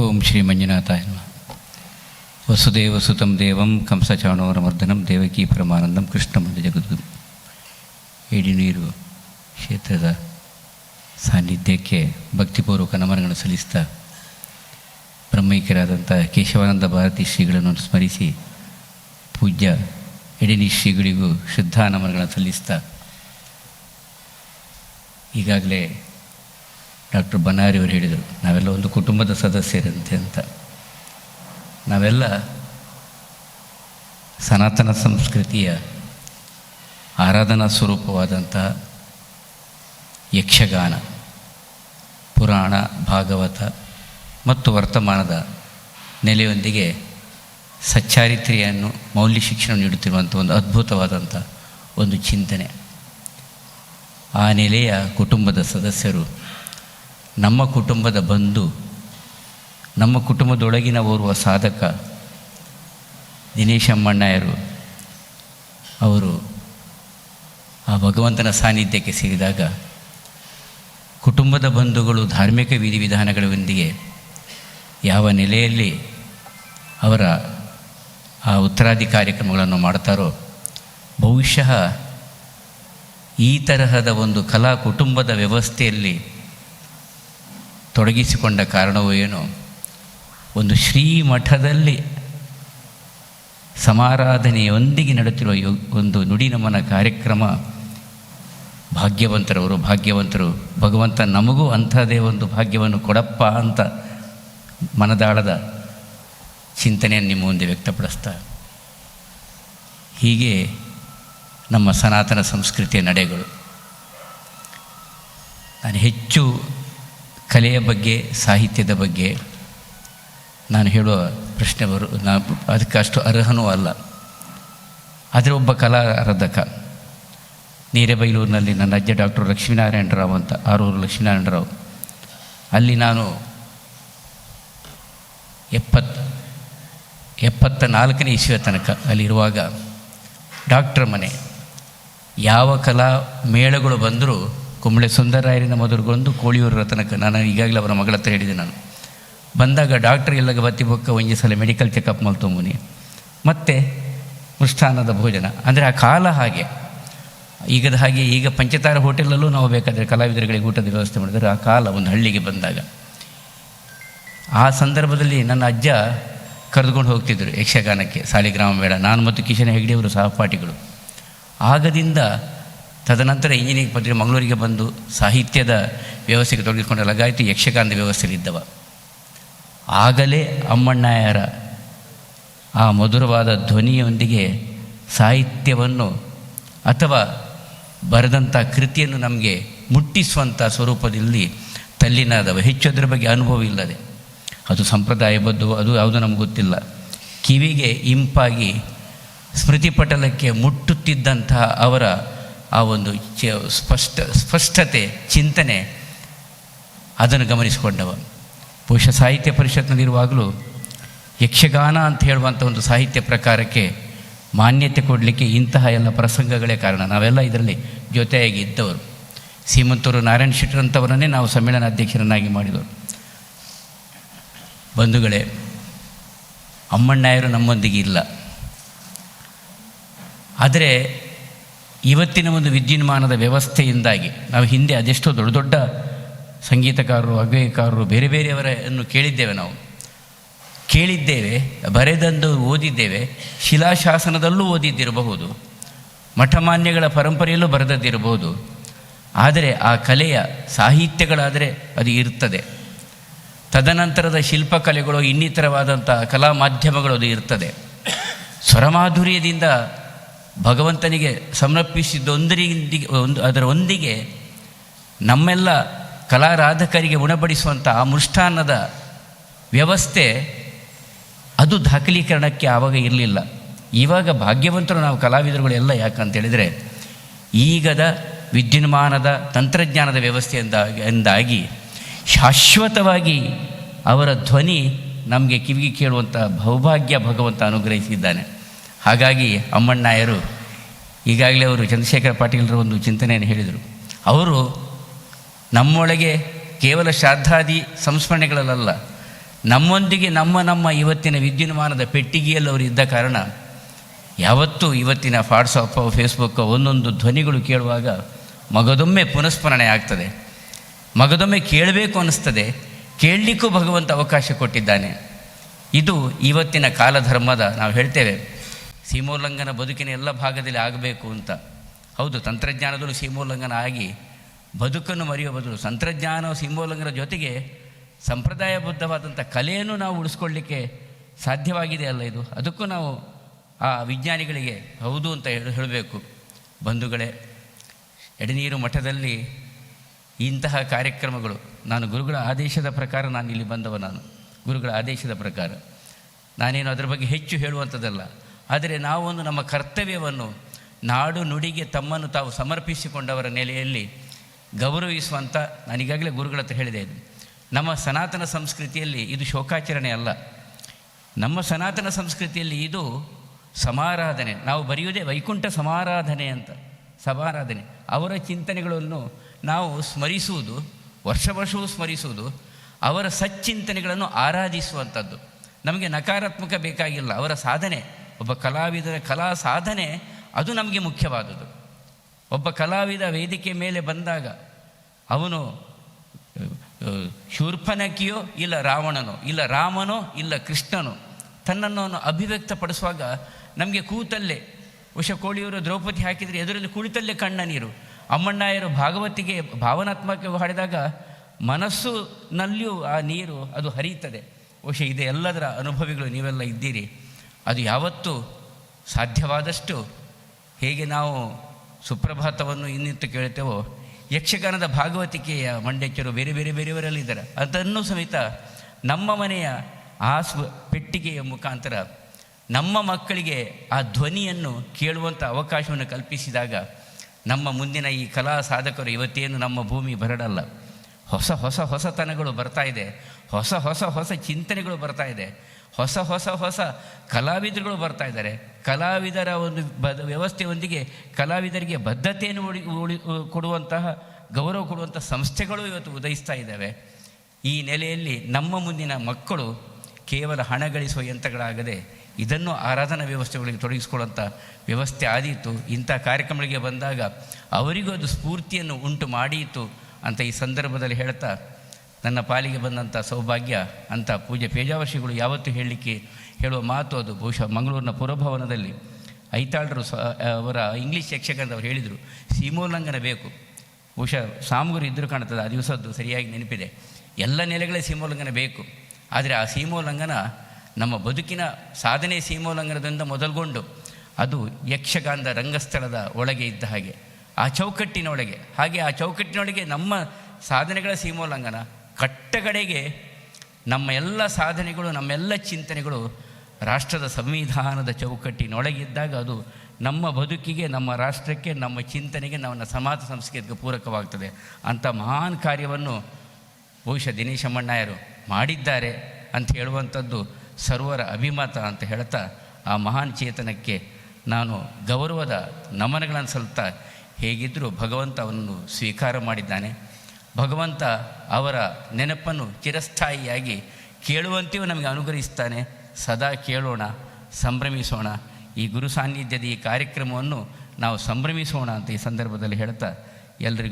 ಓಂ ಶ್ರೀ ಮಂಜುನಾಥಾಯ ವಸುದೇವ ವಸುದೇವಸುತಂ ದೇವಂ ಕಂಸಚಾಣೋರಮರ್ದನಂ ದೇವಕೀ ಪರಮಾನಂದಂ ಕೃಷ್ಣಮಂದು ಜಗದು ನೀರು ಕ್ಷೇತ್ರದ ಸಾನ್ನಿಧ್ಯಕ್ಕೆ ಭಕ್ತಿಪೂರ್ವಕ ನಮನಗಳನ್ನು ಸಲ್ಲಿಸ್ತಾ ಬ್ರಹ್ಮೈಕ್ಯರಾದಂಥ ಕೇಶವಾನಂದ ಭಾರತಿ ಶ್ರೀಗಳನ್ನು ಸ್ಮರಿಸಿ ಪೂಜ್ಯ ಎಡಿನಿ ಶ್ರೀಗಳಿಗೂ ಶುದ್ಧ ನಮನಗಳನ್ನು ಸಲ್ಲಿಸ್ತಾ ಈಗಾಗಲೇ ಡಾಕ್ಟರ್ ಬನಾರಿ ಅವರು ಹೇಳಿದರು, ನಾವೆಲ್ಲ ಒಂದು ಕುಟುಂಬದ ಸದಸ್ಯರಂತೆ ಅಂತ. ನಾವೆಲ್ಲ ಸನಾತನ ಸಂಸ್ಕೃತಿಯ ಆರಾಧನಾ ಸ್ವರೂಪವಾದಂತಹ ಯಕ್ಷಗಾನ, ಪುರಾಣ, ಭಾಗವತ ಮತ್ತು ವರ್ತಮಾನದ ನೆಲೆಯೊಂದಿಗೆ ಸಚ್ಚಾರಿತ್ರೆಯನ್ನು ಮೌಲ್ಯ ಶಿಕ್ಷಣ ನೀಡುತ್ತಿರುವಂಥ ಒಂದು ಅದ್ಭುತವಾದಂಥ ಒಂದು ಚಿಂತನೆ. ಆ ನೆಲೆಯ ಕುಟುಂಬದ ಸದಸ್ಯರು ನಮ್ಮ ಕುಟುಂಬದ ಬಂಧು, ನಮ್ಮ ಕುಟುಂಬದೊಳಗಿನ ಓರ್ವ ಸಾಧಕ ದಿನೇಶ್ ಅಮ್ಮಣ್ಣಯ್ಯರು, ಅವರು ಆ ಭಗವಂತನ ಸಾನ್ನಿಧ್ಯಕ್ಕೆ ಸೇರಿದಾಗ ಕುಟುಂಬದ ಬಂಧುಗಳು ಧಾರ್ಮಿಕ ವಿಧಿವಿಧಾನಗಳೊಂದಿಗೆ ಯಾವ ನೆಲೆಯಲ್ಲಿ ಅವರ ಆ ಉತ್ತರಾದಿ ಕಾರ್ಯಕ್ರಮಗಳನ್ನು ಮಾಡ್ತಾರೋ, ಬಹುಶಃ ಈ ತರಹದ ಒಂದು ಕಲಾ ಕುಟುಂಬದ ವ್ಯವಸ್ಥೆಯಲ್ಲಿ ತೊಡಗಿಸಿಕೊಂಡ ಕಾರಣವೂ ಏನು? ಒಂದು ಶ್ರೀಮಠದಲ್ಲಿ ಸಮಾರಾಧನೆಯೊಂದಿಗೆ ನಡೆಯುತ್ತಿರುವ ಯೋ, ಒಂದು ನುಡಿ ನಮನ ಕಾರ್ಯಕ್ರಮ ಭಾಗ್ಯವಂತರವರು, ಭಾಗ್ಯವಂತರು, ಭಗವಂತ ನಮಗೂ ಅಂಥದೇ ಒಂದು ಭಾಗ್ಯವನ್ನು ಕೊಡಪ್ಪ ಅಂತ ಮನದಾಳದ ಚಿಂತನೆಯನ್ನು ನಿಮ್ಮ ಮುಂದೆ ವ್ಯಕ್ತಪಡಿಸ್ತಾ. ಹೀಗೆ ನಮ್ಮ ಸನಾತನ ಸಂಸ್ಕೃತಿಯ ನಡೆಗಳು. ನಾನು ಹೆಚ್ಚು ಕಲೆಯ ಬಗ್ಗೆ, ಸಾಹಿತ್ಯದ ಬಗ್ಗೆ ನಾನು ಹೇಳುವ ಪ್ರಶ್ನೆ ಬರು, ನಾ ಅದಕ್ಕೆ ಅಷ್ಟು ಅರ್ಹನೂ ಅಲ್ಲ. ಆದರೆ ಒಬ್ಬ ಕಲಾರಾಧಕ ನೀರೆಬೈಲೂರಿನಲ್ಲಿ ನನ್ನ ಅಜ್ಜ ಡಾಕ್ಟರ್ ಲಕ್ಷ್ಮೀನಾರಾಯಣರಾವ್ ಅಂತ, ಆರೂರು ಲಕ್ಷ್ಮೀನಾರಾಯಣರಾವ್ ಅಲ್ಲಿ ನಾನು ಎಪ್ಪತ್ ಎಪ್ಪತ್ತ ನಾಲ್ಕನೇ ಇಸ್ವಿಯ ತನಕ ಅಲ್ಲಿರುವಾಗ ಡಾಕ್ಟ್ರ್ ಮನೆ. ಯಾವ ಕಲಾ ಮೇಳಗಳು ಬಂದರೂ ಕುಂಬಳೆ ಸುಂದರರಾಯರಿಂದ ಮೊದಲುಗೊಂದು ಕೋಳಿಯೂರರ ತನಕ ನಾನು ಈಗಾಗಲೇ ಅವರ ಮಗಳ ಹತ್ರ ಹೇಳಿದೆ ನಾನು. ಬಂದಾಗ ಡಾಕ್ಟ್ರ್ ಎಲ್ಲ ಬತ್ತಿ ಬೊಕ್ಕ ಒಂಜಿ ಸಲ ಮೆಡಿಕಲ್ ಚೆಕಪ್ ಮಲ್ತೊಂಬುನಿ ಮತ್ತು ಮೃಷ್ಠಾನದ ಭೋಜನ. ಅಂದರೆ ಆ ಕಾಲ ಹಾಗೆ. ಈಗದ ಹಾಗೆ ಈಗ ಪಂಚತಾರ ಹೋಟೆಲಲ್ಲೂ ನಾವು ಬೇಕಾದರೆ ಕಲಾವಿದರುಗಳಿಗೆ ಊಟದ ವ್ಯವಸ್ಥೆ ಮಾಡಿದರೆ ಆ ಕಾಲ ಒಂದು ಹಳ್ಳಿಗೆ ಬಂದಾಗ. ಆ ಸಂದರ್ಭದಲ್ಲಿ ನನ್ನ ಅಜ್ಜ ಕರೆದುಕೊಂಡು ಹೋಗ್ತಿದ್ದರು ಯಕ್ಷಗಾನಕ್ಕೆ, ಸಾಲಿಗ್ರಾಮ ಬೇಡ ನಾನು ಮತ್ತು ಕಿಶನ್ ಹೆಗ್ಡೆಯವರು ಸಹಪಾಠಿಗಳು. ಆಗದಿಂದ ತದನಂತರ ಇಂಜಿನಿಯರಿಂಗ್ ಪದವಿ ಮಂಗಳೂರಿಗೆ ಬಂದು ಸಾಹಿತ್ಯದ ವ್ಯವಸ್ಥೆಗೆ ತೊಡಗಿಸಿಕೊಂಡ ಲಗಾಯಿತು ಯಕ್ಷಗಾನದ ವ್ಯವಸ್ಥೆಯಲ್ಲಿದ್ದವ ಆಗಲೇ ಅಮ್ಮಣ್ಣಯ್ಯರ ಆ ಮಧುರವಾದ ಧ್ವನಿಯೊಂದಿಗೆ ಸಾಹಿತ್ಯವನ್ನು ಅಥವಾ ಬರೆದಂಥ ಕೃತಿಯನ್ನು ನಮಗೆ ಮುಟ್ಟಿಸುವಂಥ ಸ್ವರೂಪದಲ್ಲಿ ತಲ್ಲಿನಾದವ. ಹೆಚ್ಚು ಅದರ ಬಗ್ಗೆ ಅನುಭವ ಇಲ್ಲದೆ. ಅದು ಸಂಪ್ರದಾಯಬದ್ಧ ಅದು ಯಾವುದು ನಮ್ಗೆ ಗೊತ್ತಿಲ್ಲ. ಕಿವಿಗೆ ಇಂಪಾಗಿ ಸ್ಮೃತಿಪಟಲಕ್ಕೆ ಮುಟ್ಟುತ್ತಿದ್ದಂತಹ ಅವರ ಆ ಒಂದು ಸ್ಪಷ್ಟ, ಸ್ಪಷ್ಟತೆ, ಚಿಂತನೆ ಅದನ್ನು ಗಮನಿಸಿಕೊಂಡವ. ಬಹುಶಃ ಸಾಹಿತ್ಯ ಪರಿಷತ್ನಲ್ಲಿರುವಾಗಲೂ ಯಕ್ಷಗಾನ ಅಂತ ಹೇಳುವಂಥ ಒಂದು ಸಾಹಿತ್ಯ ಪ್ರಕಾರಕ್ಕೆ ಮಾನ್ಯತೆ ಕೊಡಲಿಕ್ಕೆ ಇಂತಹ ಎಲ್ಲ ಪ್ರಸಂಗಗಳೇ ಕಾರಣ. ನಾವೆಲ್ಲ ಇದರಲ್ಲಿ ಜೊತೆಯಾಗಿ ಇದ್ದವರು. ಸೀಮಂತೂರು ನಾರಾಯಣ ಶೆಟ್ಟರಂಥವರನ್ನೇ ನಾವು ಸಮ್ಮೇಳನ ಅಧ್ಯಕ್ಷರನ್ನಾಗಿ ಮಾಡಿದವರು. ಬಂಧುಗಳೇ, ಅಮ್ಮಣ್ಣಾಯರು ನಮ್ಮೊಂದಿಗೆ ಇಲ್ಲ. ಆದರೆ ಇವತ್ತಿನ ಒಂದು ವಿದ್ಯುನ್ಮಾನದ ವ್ಯವಸ್ಥೆಯಿಂದಾಗಿ ನಾವು ಹಿಂದೆ ಅದೆಷ್ಟೋ ದೊಡ್ಡ ದೊಡ್ಡ ಸಂಗೀತಕಾರರು ಅಗ್ಗೇಯಕಾರರು ಬೇರೆ ಬೇರೆಯವರನ್ನು ಕೇಳಿದ್ದೇವೆ ನಾವು. ಕೇಳಿದ್ದೇವೆ, ಬರೆದಂದು ಓದಿದ್ದೇವೆ, ಶಿಲಾಶಾಸನದಲ್ಲೂ ಓದಿದ್ದಿರಬಹುದು, ಮಠಮಾನ್ಯಗಳ ಪರಂಪರೆಯಲ್ಲೂ ಬರೆದದ್ದಿರಬಹುದು. ಆದರೆ ಆ ಕಲೆಯ ಸಾಹಿತ್ಯಗಳಾದರೆ ಅದು ಇರ್ತದೆ. ತದನಂತರದ ಶಿಲ್ಪಕಲೆಗಳು ಇನ್ನಿತರವಾದಂಥ ಕಲಾ ಮಾಧ್ಯಮಗಳು ಅದು ಇರ್ತದೆ. ಸ್ವರಮಾಧುರ್ಯದಿಂದ ಭಗವಂತನಿಗೆ ಸಮರ್ಪಿಸಿದ್ದೊಂದರಿಂದಿಗೆ, ಒಂದು ಅದರೊಂದಿಗೆ ನಮ್ಮೆಲ್ಲ ಕಲಾರಾಧಕರಿಗೆ ಉಣಬಡಿಸುವಂಥ ಆ ಮೃಷ್ಟಾನ್ನದ ವ್ಯವಸ್ಥೆ ಅದು ದಾಖಲೀಕರಣಕ್ಕೆ ಆವಾಗ ಇರಲಿಲ್ಲ. ಇವಾಗ ಭಾಗ್ಯವಂತರು ನಾವು ಕಲಾವಿದರುಗಳೆಲ್ಲ ಯಾಕಂತೇಳಿದರೆ ಈಗದ ವಿದ್ಯುನ್ಮಾನದ ತಂತ್ರಜ್ಞಾನದ ವ್ಯವಸ್ಥೆಯಿಂದ ಎಂದಾಗಿ ಶಾಶ್ವತವಾಗಿ ಅವರ ಧ್ವನಿ ನಮಗೆ ಕಿವಿಗೆ ಕೇಳುವಂಥ ಭೌಭಾಗ್ಯ ಭಗವಂತ ಅನುಗ್ರಹಿಸಿದ್ದಾನೆ. ಹಾಗಾಗಿ ಅಮ್ಮಣ್ಣಾಯರು ಈಗಾಗಲೇ ಅವರು ಚಂದ್ರಶೇಖರ ಪಾಟೀಲರ ಒಂದು ಚಿಂತನೆಯನ್ನು ಹೇಳಿದರು. ಅವರು ನಮ್ಮೊಳಗೆ ಕೇವಲ ಶ್ರಾದ್ದಾದಿ ಸಂಸ್ಮರಣೆಗಳಲ್ಲ ನಮ್ಮೊಂದಿಗೆ ನಮ್ಮ ನಮ್ಮ ಇವತ್ತಿನ ವಿದ್ಯುನ್ಮಾನದ ಪೆಟ್ಟಿಗೆಯಲ್ಲಿ ಅವರು ಇದ್ದ ಕಾರಣ ಯಾವತ್ತೂ ಇವತ್ತಿನ ವಾಟ್ಸಪ್ ಫೇಸ್ಬುಕ್ ಒಂದೊಂದು ಧ್ವನಿಗಳು ಕೇಳುವಾಗ ಮಗದೊಮ್ಮೆ ಪುನಃಸ್ಮರಣೆ ಆಗ್ತದೆ. ಮಗದೊಮ್ಮೆ ಕೇಳಬೇಕು ಅನ್ನಿಸ್ತದೆ. ಕೇಳಲಿಕ್ಕೂ ಭಗವಂತ ಅವಕಾಶ ಕೊಟ್ಟಿದ್ದಾನೆ. ಇದು ಇವತ್ತಿನ ಕಾಲಧರ್ಮದ ನಾವು ಹೇಳ್ತೇವೆ. ಸೀಮೋಲ್ಲಂಘನ ಬದುಕಿನ ಎಲ್ಲ ಭಾಗದಲ್ಲಿ ಆಗಬೇಕು ಅಂತ. ಹೌದು, ತಂತ್ರಜ್ಞಾನದಲ್ಲೂ ಸೀಮೋಲ್ಲಂಘನ ಆಗಿ ಬದುಕನ್ನು ಮರೆಯುವ ಬದಲು ತಂತ್ರಜ್ಞಾನ ಸೀಮೋಲ್ಲಂಘನ ಜೊತೆಗೆ ಸಂಪ್ರದಾಯಬದ್ಧವಾದಂಥ ಕಲೆಯನ್ನು ನಾವು ಉಳಿಸ್ಕೊಳ್ಳಿಕ್ಕೆ ಸಾಧ್ಯವಾಗಿದೆ ಅಲ್ಲ ಇದು? ಅದಕ್ಕೂ ನಾವು ಆ ವಿಜ್ಞಾನಿಗಳಿಗೆ ಹೌದು ಅಂತ ಹೇಳಿ, ಹೇಳಬೇಕು. ಬಂಧುಗಳೇ, ಎಡನೀರು ಮಠದಲ್ಲಿ ಇಂತಹ ಕಾರ್ಯಕ್ರಮಗಳು, ನಾನು ಗುರುಗಳ ಆದೇಶದ ಪ್ರಕಾರ ನಾನು ಇಲ್ಲಿ ಬಂದವ ನಾನು. ಗುರುಗಳ ಆದೇಶದ ಪ್ರಕಾರ. ನಾನೇನು ಅದರ ಬಗ್ಗೆ ಹೆಚ್ಚು ಹೇಳುವಂಥದ್ದಲ್ಲ. ಆದರೆ ನಾವೊಂದು ನಮ್ಮ ಕರ್ತವ್ಯವನ್ನು ನಾಡು ನುಡಿಗೆ ತಮ್ಮನ್ನು ತಾವು ಸಮರ್ಪಿಸಿಕೊಂಡವರ ನೆಲೆಯಲ್ಲಿ ಗೌರವಿಸುವಂಥ ನಾನೀಗಾಗಲೇ ಗುರುಗಳ ಹತ್ರ ಹೇಳಿದೆ ನಮ್ಮ ಸನಾತನ ಸಂಸ್ಕೃತಿಯಲ್ಲಿ ಇದು ಶೋಕಾಚರಣೆ ಅಲ್ಲ. ನಮ್ಮ ಸನಾತನ ಸಂಸ್ಕೃತಿಯಲ್ಲಿ ಇದು ಸಮಾರಾಧನೆ. ನಾವು ಬರೆಯುವುದೇ ವೈಕುಂಠ ಸಮಾರಾಧನೆ ಅಂತ, ಸಮಾರಾಧನೆ. ಅವರ ಚಿಂತನೆಗಳನ್ನು ನಾವು ಸ್ಮರಿಸುವುದು, ವರ್ಷ ವರ್ಷವೂ ಸ್ಮರಿಸುವುದು, ಅವರ ಸಚ್ಚಿಂತನೆಗಳನ್ನು ಆರಾಧಿಸುವಂಥದ್ದು. ನಮಗೆ ನಕಾರಾತ್ಮಕ ಬೇಕಾಗಿಲ್ಲ, ಅವರ ಸಾಧನೆ. ಒಬ್ಬ ಕಲಾವಿದರ ಕಲಾ ಸಾಧನೆ ಅದು ನಮಗೆ ಮುಖ್ಯವಾದುದು ಒಬ್ಬ ಕಲಾವಿದ ವೇದಿಕೆ ಮೇಲೆ ಬಂದಾಗ ಅವನು ಶೂರ್ಪನಕಿಯೋ ಇಲ್ಲ ರಾವಣನೋ, ಇಲ್ಲ ರಾಮನೋ, ಇಲ್ಲ ಕೃಷ್ಣನೋ, ತನ್ನನ್ನು ಅಭಿವ್ಯಕ್ತಪಡಿಸುವಾಗ ನಮಗೆ ಕೂತಲ್ಲೇ ಉಷ ಕೋಳಿಯವರು ದ್ರೌಪದಿ ಹಾಕಿದರೆ ಎದುರಲ್ಲಿ ಕುಳಿತಲ್ಲೇ ಕಣ್ಣ ನೀರು. ಅಮ್ಮಣ್ಣಾಯರು ಭಾಗವತಿಗೆ, ಭಾವನಾತ್ಮಕ ಹಾಡಿದಾಗ ಮನಸ್ಸಿನಲ್ಲಿಯೂ ಆ ನೀರು ಅದು ಹರಿಯುತ್ತದೆ. ವಶ ಇದೆ ಎಲ್ಲದರ ಅನುಭವಿಗಳು ನೀವೆಲ್ಲ ಇದ್ದೀರಿ. ಅದು ಯಾವತ್ತೂ ಸಾಧ್ಯವಾದಷ್ಟು ಹೇಗೆ ನಾವು ಸುಪ್ರಭಾತವನ್ನು ಇನ್ನಿತ್ತು ಕೇಳ್ತೇವೋ ಯಕ್ಷಗಾನದ ಭಾಗವತಿಕೆಯ ಮಂಡ್ಯಚ್ಚರು ಬೇರೆ ಬೇರೆ ಬೇರೆಯವರಲ್ಲಿದ್ದಾರೆ. ಅದನ್ನು ಸಮೇತ ನಮ್ಮ ಮನೆಯ ಆ ಪೆಟ್ಟಿಗೆಯ ಮುಖಾಂತರ ನಮ್ಮ ಮಕ್ಕಳಿಗೆ ಆ ಧ್ವನಿಯನ್ನು ಕೇಳುವಂಥ ಅವಕಾಶವನ್ನು ಕಲ್ಪಿಸಿದಾಗ ನಮ್ಮ ಮುಂದಿನ ಈ ಕಲಾ ಸಾಧಕರು ಇವತ್ತೇನು ನಮ್ಮ ಭೂಮಿ ಬರಡಲ್ಲ. ಹೊಸ ಹೊಸ ಹೊಸತನಗಳು ಬರ್ತಾ ಇದೆ. ಹೊಸ ಹೊಸ ಹೊಸ ಚಿಂತನೆಗಳು ಬರ್ತಾ ಇದೆ. ಹೊಸ ಹೊಸ ಹೊಸ ಕಲಾವಿದರುಗಳು ಬರ್ತಾ ಇದ್ದಾರೆ. ಕಲಾವಿದರ ಒಂದು ಬದ ವ್ಯವಸ್ಥೆಯೊಂದಿಗೆ ಕಲಾವಿದರಿಗೆ ಬದ್ಧತೆಯನ್ನು ಉಳಿ ಉಳಿ ಕೊಡುವಂತಹ ಗೌರವ ಕೊಡುವಂಥ ಸಂಸ್ಥೆಗಳು ಇವತ್ತು ಉದಯಿಸ್ತಾ ಇದ್ದಾವೆ. ಈ ನೆಲೆಯಲ್ಲಿ ನಮ್ಮ ಮುಂದಿನ ಮಕ್ಕಳು ಕೇವಲ ಹಣ ಗಳಿಸುವ ಯಂತ್ರಗಳಾಗದೆ ಇದನ್ನು ಆರಾಧನಾ ವ್ಯವಸ್ಥೆಗಳಿಗೆ ತೊಡಗಿಸಿಕೊಳ್ಳುವಂಥ ವ್ಯವಸ್ಥೆ ಆದೀತು. ಇಂಥ ಕಾರ್ಯಕ್ರಮಗಳಿಗೆ ಬಂದಾಗ ಅವರಿಗೂ ಅದು ಸ್ಫೂರ್ತಿಯನ್ನು ಉಂಟು ಮಾಡಿಯಿತು ಅಂತ ಈ ಸಂದರ್ಭದಲ್ಲಿ ಹೇಳ್ತಾ ನನ್ನ ಪಾಲಿಗೆ ಬಂದಂಥ ಸೌಭಾಗ್ಯ, ಅಂತ ಪೂಜೆ ಪೇಜಾವರ್ಷಿಗಳು ಯಾವತ್ತೂ ಹೇಳಲಿಕ್ಕೆ ಹೇಳುವ ಮಾತು ಅದು ಬಹುಶಃ ಮಂಗಳೂರಿನ ಪುರಭವನದಲ್ಲಿ. ಐತಾಳರು ಸ, ಅವರ ಇಂಗ್ಲೀಷ್ ಯಕ್ಷಗಾನದವರು ಹೇಳಿದರು, ಸೀಮೋಲ್ಲಂಘನ ಬೇಕು. ಬಹುಶಃ ಸಾಮೂರು ಇದ್ದರೂ ಕಾಣ್ತದೆ ಆ ದಿವಸದ್ದು ಸರಿಯಾಗಿ ನೆನಪಿದೆ. ಎಲ್ಲ ನೆಲೆಗಳೇ ಸೀಮೋಲ್ಲಂಘನ ಬೇಕು. ಆದರೆ ಆ ಸೀಮೋಲ್ಲಂಘನ ನಮ್ಮ ಬದುಕಿನ ಸಾಧನೆ ಸೀಮೋಲ್ಲಂಘನದಿಂದ ಮೊದಲುಗೊಂಡು. ಅದು ಯಕ್ಷಗಾನದ ರಂಗಸ್ಥಳದ ಒಳಗೆ ಇದ್ದ ಹಾಗೆ. ಆ ಚೌಕಟ್ಟಿನೊಳಗೆ. ಹಾಗೆ ಆ ಚೌಕಟ್ಟಿನೊಳಗೆ ನಮ್ಮ ಸಾಧನೆಗಳ ಸೀಮೋಲ್ಲಂಘನ. ಕಟ್ಟಗಡೆಗೆ ನಮ್ಮ ಎಲ್ಲ ಸಾಧನೆಗಳು, ನಮ್ಮೆಲ್ಲ ಚಿಂತನೆಗಳು ರಾಷ್ಟ್ರದ ಸಂವಿಧಾನದ ಚೌಕಟ್ಟಿನೊಳಗಿದ್ದಾಗ ಅದು ನಮ್ಮ ಬದುಕಿಗೆ, ನಮ್ಮ ರಾಷ್ಟ್ರಕ್ಕೆ, ನಮ್ಮ ಚಿಂತನೆಗೆ ನಮ್ಮ ಸಮಾಜ ಸಂಸ್ಕೃತಿಗೆ ಪೂರಕವಾಗ್ತದೆ. ಅಂಥ ಮಹಾನ್ ಕಾರ್ಯವನ್ನು ಬಹುಶಃ ದಿನೇಶ ಮಣ್ಣಾಯರು ಮಾಡಿದ್ದಾರೆ ಅಂತ ಹೇಳುವಂಥದ್ದು ಸರ್ವರ ಅಭಿಮತ ಅಂತ ಹೇಳ್ತಾ ಆ ಮಹಾನ್ ಚೇತನಕ್ಕೆ ನಾನು ಗೌರವದ ನಮನಗಳನ್ನು ಸಲ್ತಾ ಹೇಗಿದ್ದರೂ ಭಗವಂತ ಅವನನ್ನು ಸ್ವೀಕಾರ ಮಾಡಿದ್ದಾನೆ. ಭಗವಂತ ಅವರ ನೆನಪನ್ನು ಚಿರಸ್ಥಾಯಿಯಾಗಿ ಕೇಳುವಂತೆಯೂ ನಮಗೆ ಅನುಗ್ರಹಿಸ್ತಾನೆ. ಸದಾ ಕೇಳೋಣ, ಸಂಭ್ರಮಿಸೋಣ. ಈ ಗುರು ಸಾನ್ನಿಧ್ಯದ ಈ ಕಾರ್ಯಕ್ರಮವನ್ನು ನಾವು ಸಂಭ್ರಮಿಸೋಣ ಅಂತ ಈ ಸಂದರ್ಭದಲ್ಲಿ ಹೇಳ್ತಾ ಎಲ್ರಿಗೂ